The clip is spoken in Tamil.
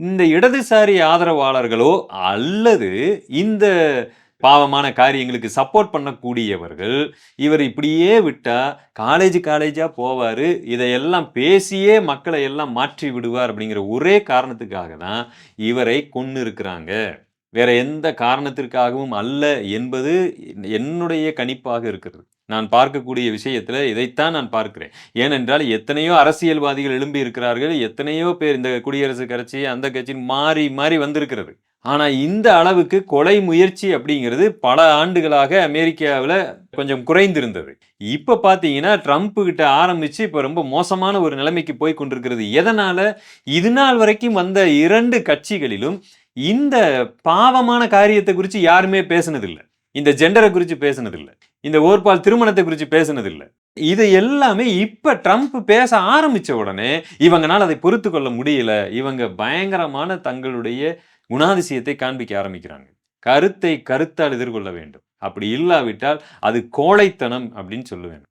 இந்த இடதுசாரி ஆதரவாளர்களோ அல்லது இந்த பாவமான காரியங்களுக்கு சப்போர்ட் பண்ணக்கூடியவர்கள் இவர் இப்படியே விட்டா காலேஜ் காலேஜாக போவார். இதையெல்லாம் பேசியே மக்களை எல்லாம் மாற்றி விடுவார் அப்படிங்கிற ஒரே காரணத்துக்காக தான் இவரை கொண்டு இருக்கிறாங்க வேற எந்த காரணத்திற்காகவும் அல்ல என்பது என்னுடைய கணிப்பாக இருக்கிறது. நான் பார்க்கக்கூடிய விஷயத்தில் இதைத்தான் நான் பார்க்கிறேன். ஏனென்றால் எத்தனையோ அரசியல்வாதிகள் எழும்பி இருக்கிறார்கள் எத்தனையோ பேர் இந்த குடியரசு கட்சி அந்த கட்சின்னு மாறி மாறி வந்திருக்கிறது. ஆனால் இந்த அளவுக்கு கொலை முயற்சி அப்படிங்கிறது பல ஆண்டுகளாக அமெரிக்காவில் கொஞ்சம் குறைந்திருந்தது. இப்போ பார்த்தீங்கன்னா ட்ரம்ப் கிட்ட ஆரம்பித்து இப்போ ரொம்ப மோசமான ஒரு நிலைமைக்கு போய் கொண்டிருக்கிறது. எதனால்? இது நாள் வரைக்கும் வந்த இரண்டு கட்சிகளிலும் இந்த பாவமான காரியத்தை குறித்து யாருமே பேசினதில்லை. இந்த ஜெண்டரை குறித்து பேசினதில்லை. இந்த ஓர்பால் திருமணத்தை குறித்து பேசினதில்லை. இது எல்லாமே இப்போ ட்ரம்ப் பேச ஆரம்பித்த உடனே இவங்களால் அதை பொறுத்து கொள்ள முடியல. இவங்க பயங்கரமான தங்களுடைய குணாதிசயத்தை காண்பிக்க ஆரம்பிக்கிறாங்க. கருத்தை கருத்தால் எதிர்கொள்ள வேண்டும். அப்படி இல்லாவிட்டால் அது கோழைத்தனம் அப்படின்னு சொல்லுவேன்.